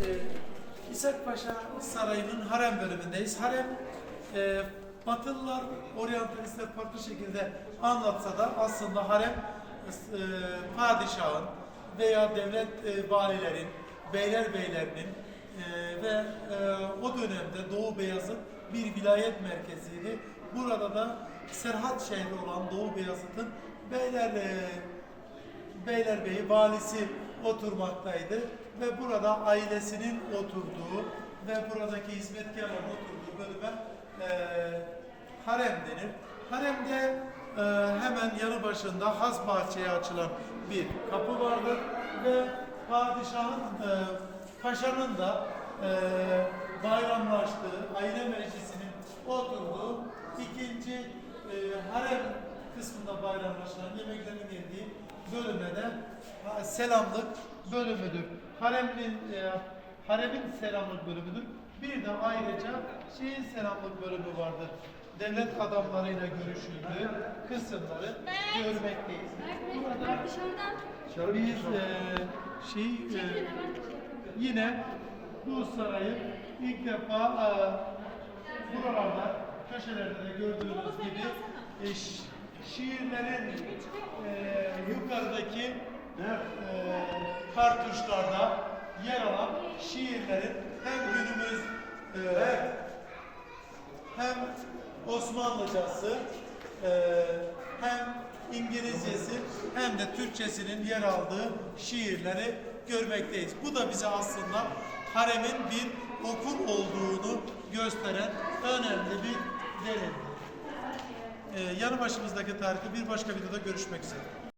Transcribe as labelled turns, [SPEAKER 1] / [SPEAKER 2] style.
[SPEAKER 1] Ee, İshak Paşa Sarayı'nın harem bölümündeyiz. Harem e, Batılılar, oryantalistler farklı şekilde anlatsa da aslında harem e, padişahın veya devlet e, valilerin, beyler beylerinin e, ve e, o dönemde Doğu Beyazıt bir vilayet merkeziydi. Burada da Serhat şehri olan Doğu Beyazıt'ın beyler e, Beylerbeyi valisi oturmaktaydı ve burada ailesinin oturduğu ve buradaki hizmetkarların oturduğu bölüme e, harem denir. Haremde e, hemen yanı başında has bahçeye açılan bir kapı vardır ve padişahın, e, paşanın da e, bayramlaştığı, aile meclisinin oturduğu ikinci e, harem kısmında bayramlaşılan yemeklerin bölüme de selamlık bölümüdür. Haremin e, haremin selamlık bölümüdür. Bir de ayrıca şeyin selamlık bölümü vardır. Devlet adamlarıyla görüşüldüğü kısımları görmekteyiz. Burada biz e, şey e, yine bu sarayı ilk defa e, buralarda köşelerde de gördüğünüz gibi şi- şiirlerin e, yukarıdaki e, kartuşlarda yer alan şiirlerin hem günümüz e, hem Osmanlıcası e, hem İngilizcesi hem de Türkçesinin yer aldığı şiirleri görmekteyiz. Bu da bize aslında haremin bir okul olduğunu gösteren önemli bir delildir. Ee, yanı başımızdaki tarihte bir başka videoda görüşmek üzere.